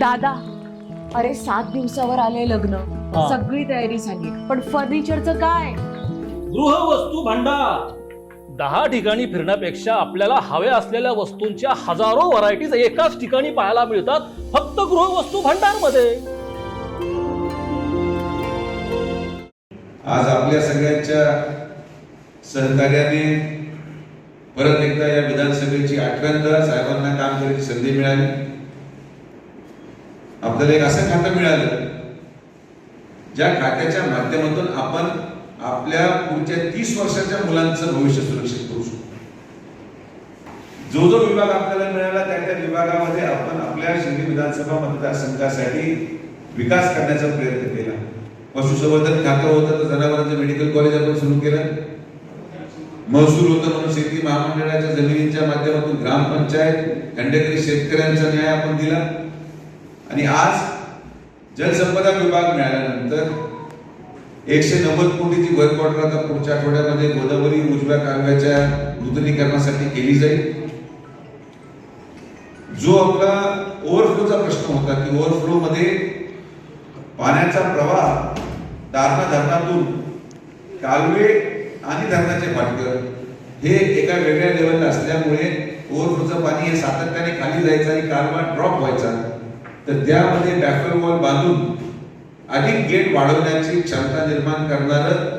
दादा अरे सात दिवसावर आले लग्न. हा. सगळी तयारी झाली. पण फर्निचरचं काय? गृहवस्तू भांडार. दहा ठिकाणी फिरण्यापेक्षा आपल्याला हव्या असलेल्या वस्तूंच्या हजारो व्हरायटीज एकाच ठिकाणी पाहायला मिळतात फक्त गृहवस्तू भांडारमध्ये आज आपल्या सगळ्यांच्या सहकार्याने परत एकदा या विधानसभेची आठव्यांदा साहेबांना काम करायची संधी मिळाली. आपल्याला एक असं खातं मिळालं. ज्या खात्याच्या माध्यमातून आपण आपल्या पुढच्या तीस वर्षाच्या मुलांचं भविष्य सुरक्षित करू शकतो. जो जो विभाग आपल्याला मिळाला त्या त्या विभागामध्ये आपण आपल्या शिंदे विधानसभा मतदारसंघासाठी विकास करण्याचा प्रयत्न केला. पशुसंवर्धन खातं होतं तर जनावरांचं मेडिकल कॉलेज आपण सुरू केलं. महसूल होतं म्हणून शेती महामंडळाच्या जमिनींच्या माध्यमातून ग्रामपंचायत खंडेकरी शेतकऱ्यांचा न्याय आपण दिला. आणि आज जलसंपदा विभाग मिळाल्यानंतर एकशे नव्वद कोटीची वर्क ऑर्डर आता पुढच्या आठवड्यामध्ये गोदावरी उजव्या कालव्याच्या नूतनीकरणासाठी केली जाईल. जो आपला ओव्हरफ्लोचा प्रश्न होता की ओव्हरफ्लो मध्ये पाण्याचा प्रवाह दारणा धरणातून कालवे आणि धरणाचे पाटकर हे एका वेगळ्या लेवलला असल्यामुळे ओव्हरफ्लोचं पाणी हे सातत्याने खाली जायचं आणि कालवा ड्रॉप व्हायचा. तर त्यामध्ये बॅफर वॉल बांधून अधिक गेट वाढवण्याची क्षमता निर्माण करणारं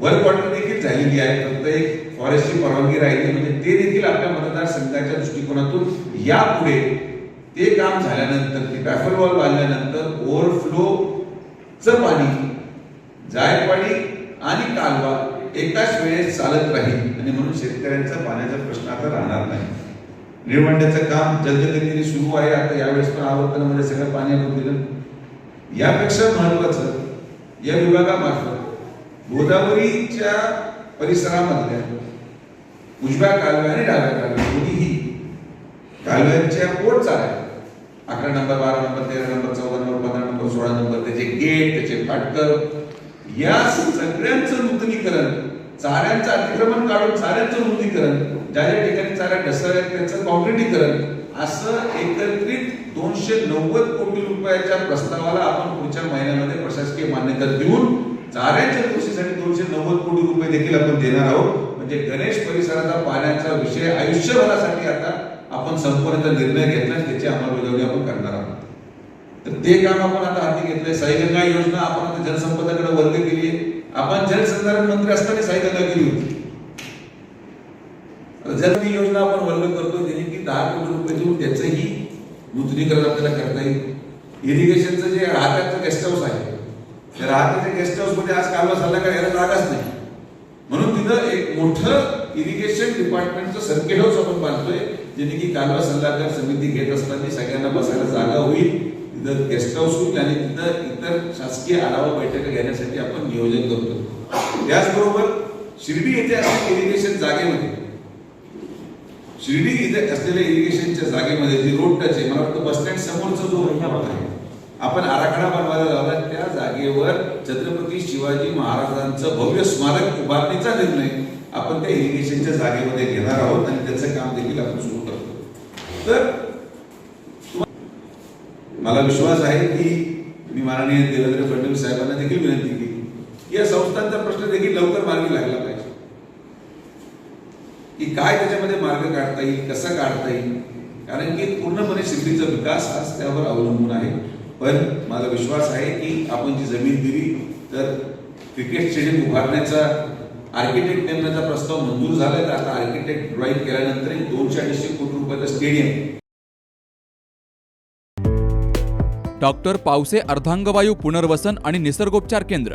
वर्क वॉटर देखील झालेली आहे. फक्त एक फॉरेस्टची परवानगी राहिली. म्हणजे ते देखील आपल्या मतदारसंघाच्या दृष्टिकोनातून यापुढे ते काम झाल्यानंतर ते बॅफर वॉल बांधल्यानंतर ओव्हरफ्लोचं पाणी जायकवाडी आणि कालवा एकाच वेळेस चालत राहील. आणि म्हणून शेतकऱ्यांचा पाण्याचा प्रश्न आता राहणार नाही. निळवंड्याचं काम जलदगतीने सुरू आहे. आता यावेळेस पण आवर्तनामध्ये सगळं पाणी आपण दिलं. यापेक्षा महत्वाचं या विभागामार्फत गोदावरीच्या परिसरामधल्या उजव्या कालव्या आणि डाव्या कालव्या दोन्हीही कालव्यांच्या पोट चाल्या अकरा नंबर बारा नंबर तेरा नंबर चौदा नंबर पंधरा नंबर सोळा नंबर त्याचे गेट त्याचे फाटकर या सगळ्यांचं नूतनीकरण चाऱ्यांचं अतिक्रमण काढून चाऱ्यांचं नूतनीकरण ज्या ज्या ठिकाणी चाऱ्या ढसळल्या त्यांचं कॉन्क्रिटीकरण असं एकत्रित दोनशे नव्वद कोटी रुपयाच्या प्रस्तावाला आपण पुढच्या महिन्यामध्ये प्रशासकीय मान्यता देऊन चाऱ्याच्या कृषीसाठी दोनशे नव्वद कोटी रुपये देखील आपण देणार आहोत. म्हणजे गणेश परिसराचा पाण्याचा विषय आयुष्यभरासाठी आता आपण संपूर्ण निर्णय घेतला त्याची अंमलबजावणी आपण करणार आहोत. तर ते काम आपण आता हाती घेतलंय. साईगंगा योजना आपण आता जलसंपदाकडे वर्ग केली आहे आपण जलसंधारण मंत्री असताना साईगंगा केली होती. आता ती योजना आपण वर्ग करतो त्याने की दहा कोटी रुपये देऊन त्याचंही नूतनीकरण आपल्याला करता येईल. इरिगेशनचं जे राहत्याचं गेस्ट हाऊस आहे. त्या राहत्याच्या गेस्ट हाऊसमध्ये आज कालवा सल्ला करायला जागाच नाही. म्हणून तिथं एक मोठं इरिगेशन डिपार्टमेंटचं सर्किट हाऊस आपण बांधतोय जेणे की कालवा सल्लागार समिती घेत असताना सगळ्यांना बसायला जागा होईल. तिथं गेस्ट हाऊस होईल आणि तिथं इतर शासकीय आढावा बैठका घेण्यासाठी आपण नियोजन करतो. त्याचबरोबर शिर्डी येथे असलेल्या इरिगेशन जागेमध्ये. शिर्डी इथे असलेल्या इरिगेशनच्या जागेमध्ये जी रोड टच आहे मला वाटतं बस स्टँड समोरचा जो रोड आहे आपण आराखडा बनवायला लावला त्या जागेवर छत्रपती शिवाजी महाराजांचं भव्य स्मारक उभारणीचा निर्णय आपण त्या इरिगेशनच्या जागेमध्ये घेणार आहोत आणि त्याचं काम देखील आपण सुरू करतो. तर मला विश्वास आहे की मी माननीय देवेंद्र फडणवीस साहेबांना देखील विनंती केली. की या संस्थांचा प्रश्न देखील लवकर मार्गी लागला पाहिजे. की काय त्याच्यामध्ये मार्ग काढता येईल कसा काढता येईल? कारण की पूर्णपणे सिद्धीचा विकास हाच त्यावर अवलंबून आहे. पण माझा विश्वास आहे की आपण जी जमीन दिली तर क्रिकेट स्टेडियम उभारण्याचा आर्किटेक्ट नेमण्याचा प्रस्ताव मंजूर झाला तर आता आर्किटेक्ट ड्रॉईंग केल्यानंतर एक दोनशे अडीचशे कोटी रुपयाचा स्टेडियम. डॉक्टर पावसे अर्धांगवायू पुनर्वसन आणि निसर्गोपचार केंद्र.